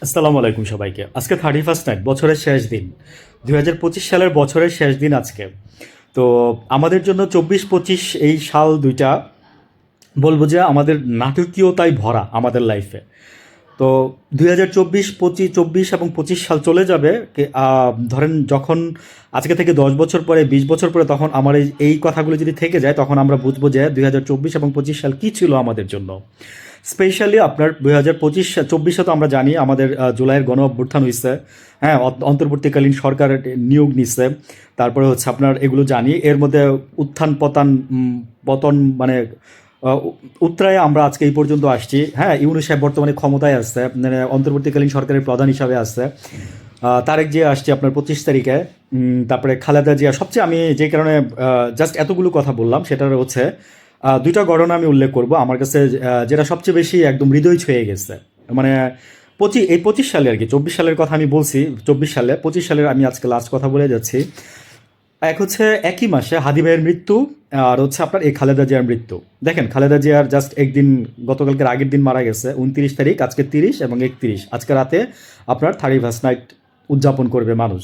আসসালামু আলাইকুম সবাইকে। আজকে থার্টি ফার্স্ট নাইট বছরের শেষ দিন। দুই হাজার পঁচিশ সালের বছরের শেষ দিন আজকে। তো আমাদের জন্য চব্বিশ পঁচিশ এই সাল দুইটা, বলব যে আমাদের নাটকীয়তায় ভরা আমাদের লাইফে তো দুই হাজার চব্বিশ, পঁচিশ, চব্বিশ এবং পঁচিশ সাল চলে যাবে। ধরেন যখন আজকে থেকে দশ বছর পরে, বিশ বছর পরে তখন আমার এই- কথাগুলো যদি থেকে যায়, তখন আমরা বুঝব যে দুই হাজার চব্বিশ এবং পঁচিশ সাল কী ছিল আমাদের জন্য। স্পেশালি আপনার দুই হাজার পঁচিশ, চব্বিশে তো আমরা জানি আমাদের জুলাইয়ের গণ অভ্যুত্থান হয়েছে হ্যাঁ অন্তর্বর্তীকালীন সরকার নিয়োগ নিচ্ছে তারপরে হচ্ছে আপনার এগুলো জানি। এর মধ্যে উত্থান পতন পতন মানে উত্তরায় আমরা আজকে এই পর্যন্ত আসছি। হ্যাঁ ইউনু সাহেব বর্তমানে ক্ষমতায় আসছে মানে অন্তর্বর্তীকালীন সরকারের প্রধান হিসাবে আসছে তারেক জিয়া আসছে আপনার পঁচিশ তারিখে। তারপরে খালেদা জিয়া, সবচেয়ে আমি যে কারণে জাস্ট এতগুলো কথা বললাম সেটা হচ্ছে দুইটা ঘটনা আমি উল্লেখ করব। আমার কাছে যেটা সবচেয়ে বেশি একদম হৃদয় ছুঁয়ে গেছে। মানে পঁচিশ এই পঁচিশ সালে আর কি, চব্বিশ সালের কথা আমি বলছি, চব্বিশ সালে, পঁচিশ সালের আমি আজকে লাস্ট কথা বলে যাচ্ছি। এক হচ্ছে একই মাসে হাদি ভাইয়ের মৃত্যু, আর হচ্ছে আপনার এই খালেদা জিয়ার মৃত্যু। দেখেন, খালেদা জিয়ার জাস্ট একদিন, গতকালকের আগের দিন মারা গেছে, উনত্রিশ তারিখ, আজকে তিরিশ এবং একত্রিশ। আজকে রাতে আপনার থার্টি ফার্স্ট নাইট উদযাপন করবে মানুষ।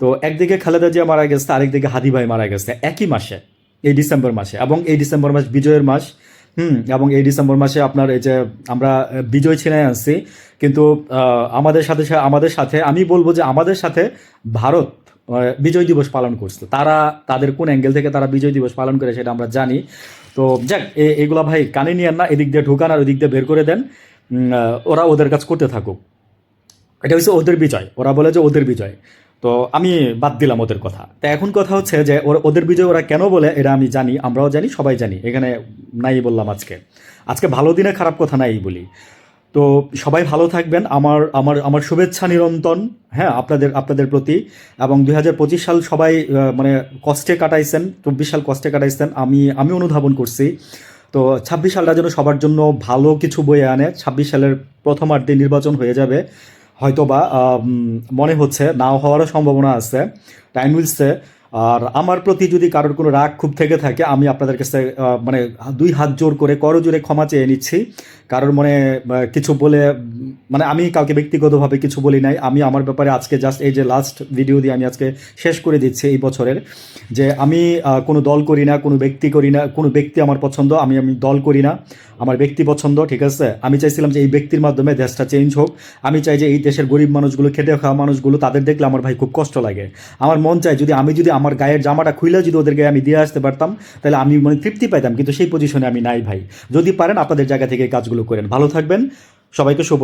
তো একদিকে খালেদা জিয়া মারা গেছে, আরেকদিকে হাদি ভাই মারা গেছে, একই মাসে। এই ডিসেম্বর মাসে এবং এই ডিসেম্বর মাস বিজয়ের মাস। হুম, এবং এই ডিসেম্বর মাসে আপনার এই যে আমরা বিজয় ছিনায় আনছি। কিন্তু আমাদের সাথে আমাদের সাথে, আমি বলব যে আমাদের সাথে ভারত বিজয় দিবস পালন করছে। তারা, তাদের কোন অ্যাঙ্গেল থেকে তারা বিজয় দিবস পালন করে সেটা আমরা জানি। তো যাক এগুলা ভাই, কানে নিয়ে না, এদিক দিয়ে ঢুকান আর ওদিক দিয়ে বের করে দেন। ওরা ওদের কাজ করতে থাকুক। এটা হচ্ছে ওদের বিজয়। ওরা বলে যে ওদের বিজয়। তো আমি বাদ দিলাম ওদের কথা। তা এখন কথা হচ্ছে যে ওরা, ওদের বিজয় ওরা কেন বলে, এটা আমি জানি, আমরাও জানি, সবাই জানি, এখানে নাই বললাম আজকে। আজকে ভালো দিনে খারাপ কথা নাই বলি। তো সবাই ভালো থাকবেন, আমার আমার আমার শুভেচ্ছা নিরন্তন হ্যাঁ আপনাদের আপনাদের প্রতি। এবং দু হাজার পঁচিশ সাল সবাই মানে কষ্টে কাটাইছেন, চব্বিশ সাল কষ্টে কাটাইছেন, আমি আমি অনুধাবন করছি। তো ছাব্বিশ সালটা যেন সবার জন্য ভালো কিছু বয়ে আনে, ছাব্বিশ সালের প্রথমার্ধে নির্বাচন হয়ে যাবে। হয়তোবা মনে হচ্ছে নাও হওয়ারও সম্ভাবনা আছে। টাইম উইলসে আর আমার প্রতি যদি কারোর কোনো রাগ খুব থেকে থাকে, আমি আপনাদের কাছে মানে দুই হাত জোর করে করো জোরে ক্ষমা চেয়ে নিচ্ছি। কারোর মনে কিছু বলে মানে আমি কাউকে ব্যক্তিগতভাবে কিছু বলি নাই। আমি আমার ব্যাপারে আজকে জাস্ট এই যে লাস্ট ভিডিও দিয়ে আমি আজকে শেষ করে দিচ্ছি এই বছরের, যে আমি কোনো দল করি না, কোনো ব্যক্তি করি না, কোনো ব্যক্তি আমার পছন্দ, আমি আমি দল করি না, আমার ব্যক্তি পছন্দ, ঠিক আছে? আমি চাইছিলাম যে এই ব্যক্তির মাধ্যমে দেশটা চেঞ্জ হোক। আমি চাই যে এই দেশের গরিব মানুষগুলো, খেটে খাওয়া মানুষগুলো, তাদের দেখলে আমার ভাই খুব কষ্ট লাগে। আমার মন চায় যদি, আমি যদি আমার গায়ের জামাটা খুলে যদি ওদের গায়ে আমি দিয়ে আসতে পারতাম, তাহলে আমি মানে তৃপ্তি পাইতাম, কিন্তু সেই পজিশনে আমি নাই ভাই। যদি পারেন, আপনাদের জায়গা থেকে কাজগুলো করেন। ভালো থাকবেন। সবাইকে শুভ